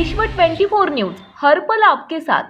विश्व 24 न्यूज हरपल आपके साथ.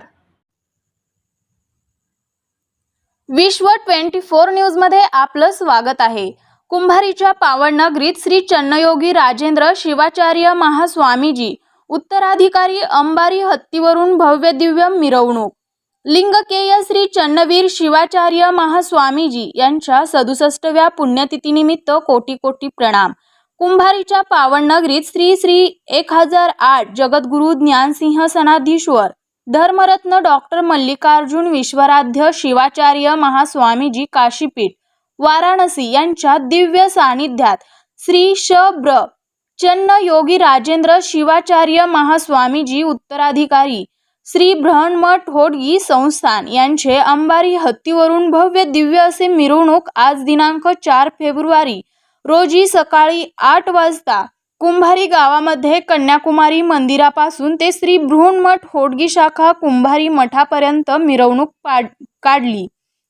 विश्व ट्वेंटी फोर न्यूजमध्ये आपलं स्वागत आहे. कुंभारीच्या पावन नगरीत श्री चन्नयोगी राजेंद्र शिवाचार्य महास्वामीजी उत्तराधिकारी अंबारी हत्तीवरून भव्य दिव्य मिरवणूक. लिंगकेय श्री चन्नवीर शिवाचार्य महास्वामीजी यांच्या सदुसष्टव्या पुण्यतिथीनिमित्त कोटी कोटी प्रणाम. कुंभारीच्या पावन नगरीत श्री श्री एक हजार आठ जगद्गुरु ज्ञानसिंह सनाधीश्वर धर्मरत्न डॉक्टर मल्लिकार्जुन विश्वराध्य शिवाचार्य महास्वामीजी काशीपीठ वाराणसी यांच्या दिव्य सानिध्यात श्री श ब्र चन्न योगी राजेंद्र शिवाचार्य महास्वामीजी उत्तराधिकारी श्री ब्रह्ममठ होडगी संस्थान यांचे अंबारी हत्तीवरून भव्य दिव्य असे मिरवणूक आज दिनांक चार फेब्रुवारी रोजी सकाळी आठ वाजता कुंभारी गावामध्ये कन्याकुमारी मंदिरापासून ते श्री बृहन्मठ होडगी शाखा कुंभारी मठापर्यंत मिरवणूक पाड काढली.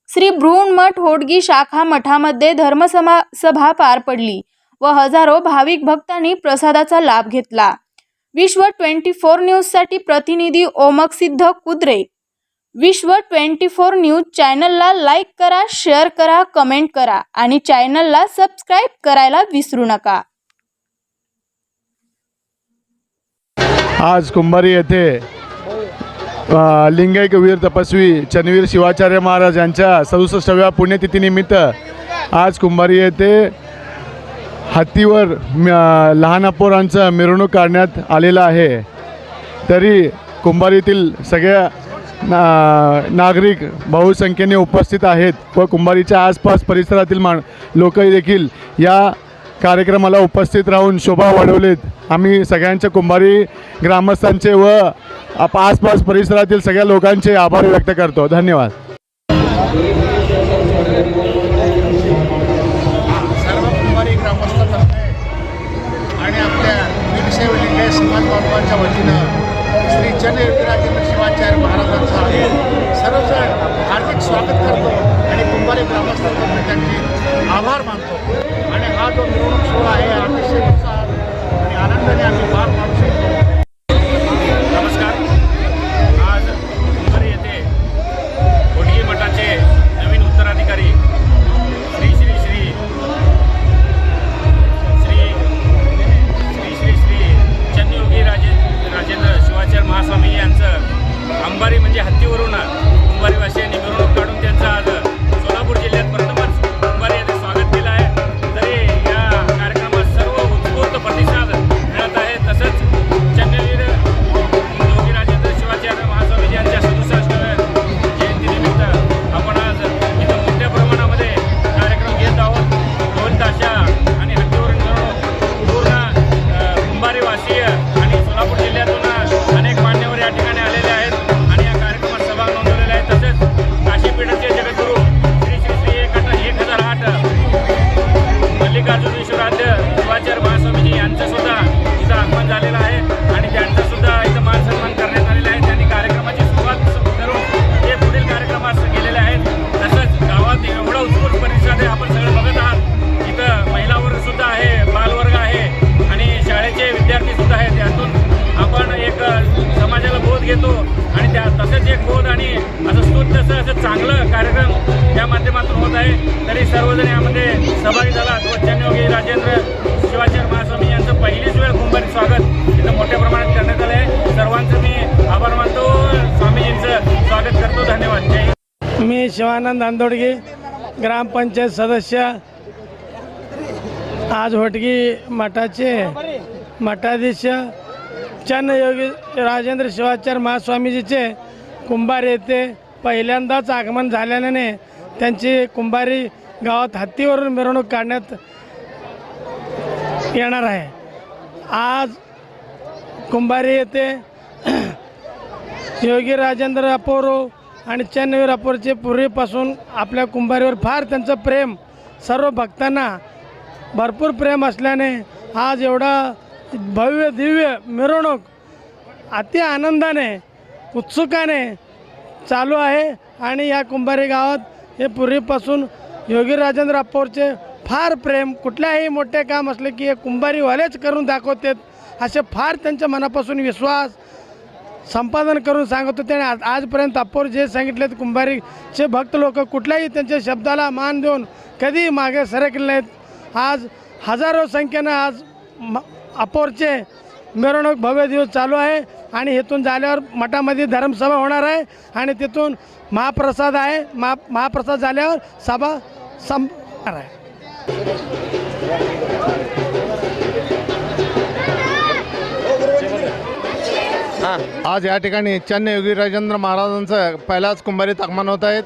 श्री बृहन्मठ होडगी शाखा मठामध्ये धर्मसमा सभा पार पडली व हजारो भाविक भक्तांनी प्रसादाचा लाभ घेतला. विश्व ट्वेंटी फोर न्यूजसाठी प्रतिनिधी ओमक सिद्ध कुद्रे विश्व ट्वेंटी फोर न्यूज चॅनलला लाईक करा शेअर करा कमेंट करा आणि चॅनलला सबस्क्राईब करायला विसरू नका. आज कुंभारी येथे लिंगायकवीर वीर तपस्वी चनवीर शिवाचार्य महाराज यांच्या सदुसष्टव्या पुण्यतिथीनिमित्त आज कुंभारी येथे हत्तीवर लहान पोरांचं मिरवणूक काढण्यात आलेलं आहे. तरी कुंभारीतील सगळ्या ना नागरिक बहुसंख्येने उपस्थित आहेत व कुंभारीच्या आसपास परिसरातील मा लोक देखील या कार्यक्रमाला उपस्थित राहून शोभा वाढवलेत. आम्ही सगळ्यांच्या कुंभारी ग्रामस्थांचे व आसपास परिसरातील सगळ्या लोकांचे आभार व्यक्त करतो. धन्यवाद. सर्व कुंभारी ग्रामस्थातर्फे आणि आपल्या समाज बांधवांच्या वतीनं श्री चंद्र शिवाचार्य महाराजांचा सर्वजण हार्दिक स्वागत करतो आणि कुंभारे ग्रामस्थ चांगलं कार्यक्रम या माध्यमातून होत आहे. तरी सर्वजण यामध्ये सहभागी झालात व चंद्रयोगी राजेंद्र शिवाचार्य महास्वामी यांचं पहिलीच वेळ कुंभारी स्वागत. इथं मोठ्या प्रमाणात करण्यात आलं आहे. सर्वांचं मी आभार मानतो. स्वामीजींचं स्वागत करतो. धन्यवाद. जय मी शिवानंद आंदोडगे ग्रामपंचायत सदस्य. आज होटगी मठाचे मठाधीश चन्नयोगी राजेंद्र शिवाचार्य महास्वामीजीचे कुंभार येथे पहिल्यांदाच आगमन झाल्याने त्यांची कुंभारी गावात हत्तीवरून मिरवणूक काढण्यात येणार आहे. आज कुंभारी येथे योगी राजेंद्र अपोरो आणि चन्नवीर अपोरचे पूर्वीपासून आपल्या कुंभारीवर फार त्यांचं प्रेम सर्व भक्तांना भरपूर प्रेम असल्याने आज एवढा भव्य दिव्य मिरवणूक अति आनंदाने उत्सुकाने चालू आहे आणि या कुंभारी गावात हे पूर्वीपासून योगी राजेंद्र अप्पोरचे फार प्रेम कुठल्याही मोठे काम असले की हे कुंभारीवालेच करून दाखवतात असे फार त्यांच्या मनापासून विश्वास संपादन करून सांगत होते आणि आज आजपर्यंत अप्पोर जे सांगितलेत कुंभारीचे भक्त लोक कुठल्याही त्यांच्या शब्दाला मान देऊन कधीही मागे सरकले नाहीत. आज हजारो संख्येनं आज म अप्पोरचे मिरवणूक भव्य दिवस चालू आहे. आणि इथून झाल्यावर मठामध्ये धर्मसभा होणार आहे आणि तिथून महाप्रसाद आहे. महा महाप्रसाद झाल्यावर सभा संपणार आहे. आज या ठिकाणी चन्नयोगी राजेंद्र महाराजांचं पहिलाच कुंभारीत आगमन होत आहेत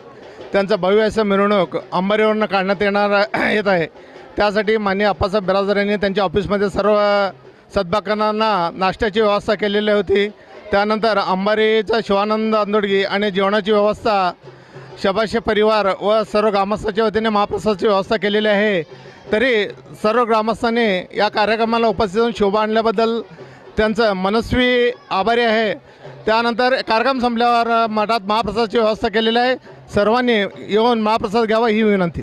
त्यांचं भव्य असं मिरवणूक अंबारीवरनं काढण्यात येणार येत आहे. त्यासाठी माननीय आप्पासाहेब बिराजदार यांनी त्यांच्या ऑफिसमध्ये सर्व सद्भावकांना नाश्त्याची व्यवस्था केलेली होती. त्यानंतर अंबारीचा शिवानंद आंदोडगी आणि जेवणाची व्यवस्था शबाशे परिवार व सर्व ग्रामस्थाच्या वतीने महाप्रसादाची व्यवस्था केलेली आहे. तरी सर्व ग्रामस्थांनी या कार्यक्रमाला उपस्थित होऊन शोभा आणल्याबद्दल त्यांचं मनस्वी आभारी आहे. त्यानंतर कार्यक्रम संपल्यावर मठात महाप्रसादाची व्यवस्था केलेली आहे. सर्वांनी येऊन महाप्रसाद घ्यावा ही विनंती.